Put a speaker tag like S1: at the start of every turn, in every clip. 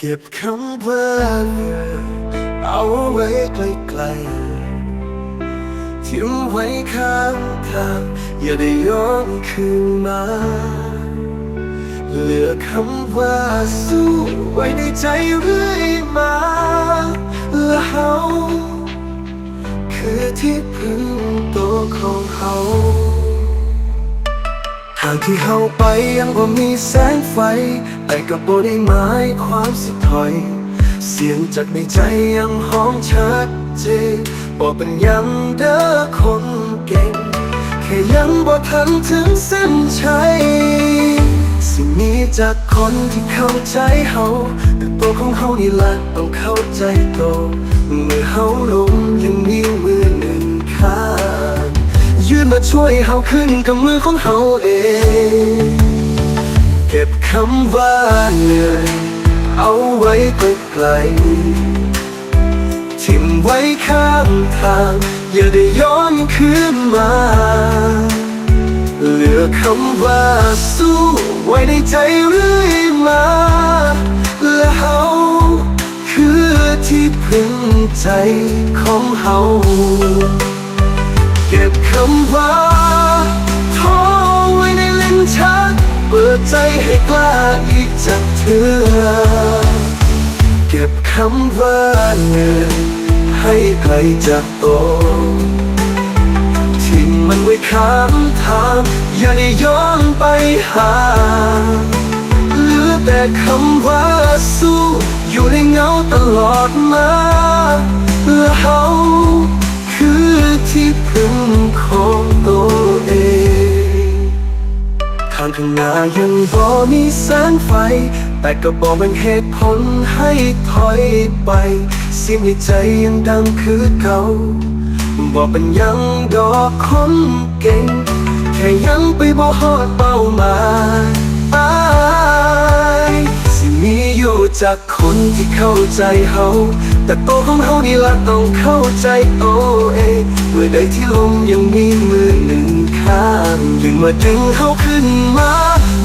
S1: เก็บคำว่าเหนื่อยเอาไว้ไกลๆทิ้งไว้ข้างทางอย่าได้ย้อนคืนมา เหลือคำว่าสู้ไว้ในใจเรื่อยมาและเขาคือที่พึ่งตัวของเขา ทางที่เขาไปยังบ่มีแสงไฟ แต่ก็บ่ได้หมายความสิถอย เสียงจากในใจยังห้องชัดเจนบอกเป็นยังเด้อคนเก่ง แค่ยังบ่ทันถึงเส้นชัยสิ่งนี้จากคนที่เข้าใจเขาแต่ตัวของเขานี่แหละต้องเข้าใจโตเมื่อเขาล้ ช่วยเขาขึ้นกับมือของเขาเองเก็บคำว่าเหนื่อยเอาไว้ไกลๆทิ้งไว้ข้างทาง อย่าได้ย้อนคืนมาเหลือคำว่าสู้ไว้ในใจเรื่อยมาและเขาคือที่พึ่งใจของเขาำว่าท้อไว้ในลิ้นชักเปิดใจให้กล้าอีกจากเธอเก็บคำว่าเหนื่อยให้ไกลจากตัวทิ้งมันไว้ข้างทางอย่าได้ย้อนไปหาเหลือแต่คำว่าสู้ อยู่ในเงาตลอดมาและเขา ที่พึ่งของตัวเองทางข้างหน้ายังบ่มีแสงไฟ แต่ก็บอกเป็นเหตุผลให้ถอยไปเสียงในใจยังดังคือเก่าบอกเป็นยังดอกคนเก่ง แค่ยังไปบ่ฮอดเป้าหมายอายสิมีอยู่จากคนที่เข้าใจเฮา แต่ตัวของเฮานี่ละต้องเข้าใจตัวเอเมื่อใดที่ลมยังมีมือหนึ่งข้างดึงมาดึงเฮาขึ้นมา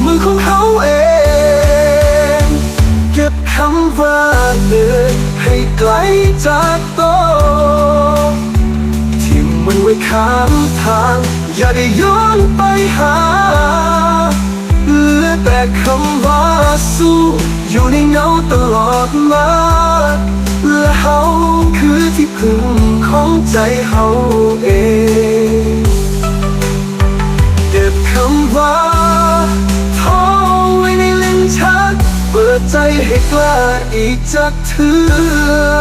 S1: มือของเฮาเองเก็บคำว่าเหนื่อยให้ไกลจากตัวทิ้งมันไว้ข้างทาง อย่าได้ย้อนไปหาหลือแต่คำว่าสู้ อยู่ในเงาตลอดมา และเฮาคือที่พึ่งของใจเฮาเองเก็บคำว่าท้อไว้ในลิ้นชัก เปิดใจให้กล้าอีกจากเธอ